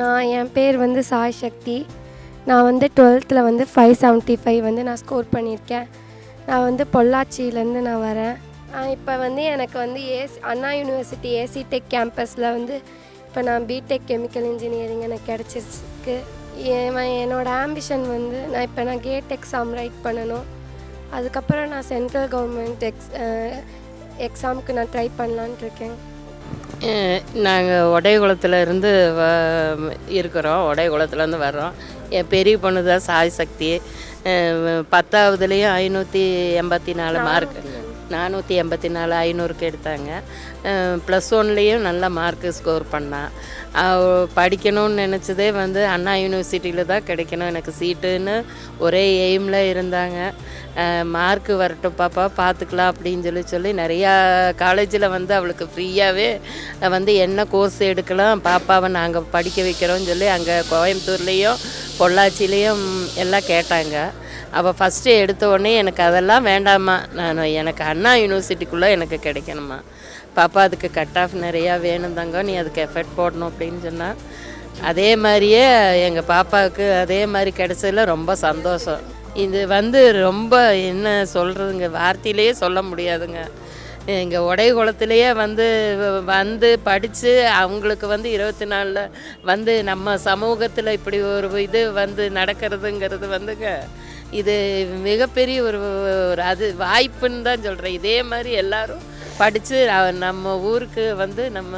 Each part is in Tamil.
நான் என் பேர் வந்து சாய் சக்தி. நான் வந்து டுவெல்த்தில் வந்து ஃபைவ் செவன்ட்டி ஃபைவ் வந்து நான் ஸ்கோர் பண்ணியிருக்கேன். நான் வந்து பொள்ளாச்சியிலேருந்து நான் வரேன். இப்போ வந்து எனக்கு வந்து AC Anna university AC tech கேம்பஸில் வந்து இப்போ நான் பிடெக் கெமிக்கல் இன்ஜினியரிங் எனக்கு கிடச்சிருக்கு. என்னோட ஆம்பிஷன் வந்து நான் இப்போ நான் கேட் எக்ஸாம் ரைட் பண்ணணும். அதுக்கப்புறம் நான் சென்ட்ரல் கவர்மெண்ட் எக்ஸ் எக்ஸாமுக்கு நான் ட்ரை பண்ணலான்ட்டு இருக்கேன். நாங்கள் உடையகுளத்தில் இருந்து வ இருக்கிறோம். உடையகுளத்துலேருந்து வர்றோம். என் பெரிய பொண்ணு தான் சாய் சக்தி. பத்தாவதுலேயும் ஐநூற்றி எண்பத்தி நாலு மார்க் நானூற்றி எண்பத்தி நாலு ஐநூறுக்கு எடுத்தாங்க. ப்ளஸ் ஒன்லேயும் நல்ல மார்க்கு ஸ்கோர் பண்ணான் அவ படிக்கணும்னு நினச்சதே வந்து அண்ணா யூனிவர்சிட்டியில் தான் கிடைக்கணும். எனக்கு சீட்டுன்னு ஒரே எய்மில் இருந்தாங்க. மார்க்கு வரட்டும் பாப்பா பார்த்துக்கலாம் அப்படின்னு சொல்லி சொல்லி நிறையா காலேஜில் வந்து அவளுக்கு ஃப்ரீயாகவே வந்து என்ன கோர்ஸ் எடுக்கலாம் பாப்பாவை நாங்கள் படிக்க வைக்கிறோம்னு சொல்லி அங்கே கோயம்புத்தூர்லேயும் பொள்ளாச்சிலேயும் எல்லாம் கேட்டாங்க. அவள் ஃபஸ்ட்டு எடுத்த உடனே எனக்கு அதெல்லாம் வேண்டாமா நான் எனக்கு அண்ணா யூனிவர்சிட்டிக்குள்ளே எனக்கு கிடைக்கணுமா பாப்பா அதுக்கு கட் ஆஃப் நிறையா வேணும் தாங்க நீ அதுக்கு எஃபர்ட் போடணும் அப்படின்னு சொன்னால் அதே மாதிரியே எங்கள் பாப்பாவுக்கு அதே மாதிரி கிடச்சதில் ரொம்ப சந்தோஷம். இது வந்து ரொம்ப என்ன சொல்கிறதுங்க வார்த்தையிலேயே சொல்ல முடியாதுங்க. எங்கள் உடை குளத்துலேயே வந்து வந்து படித்து அவங்களுக்கு வந்து இருபத்தி நாலில் வந்து நம்ம சமூகத்தில் இப்படி ஒரு இது வந்து நடக்கிறதுங்கிறது வந்துங்க. இது மிகப்பெரிய ஒரு ஒரு அது வாய்ப்புன்னு தான் சொல்கிறேன் இதே மாதிரி எல்லாரும் படித்து நம்ம ஊருக்கு வந்து நம்ம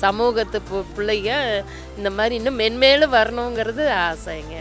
சமூகத்து பு- பிள்ளைங்க இந்த மாதிரி இன்னும் மென்மேலும் வரணுங்கிறது ஆசைங்க.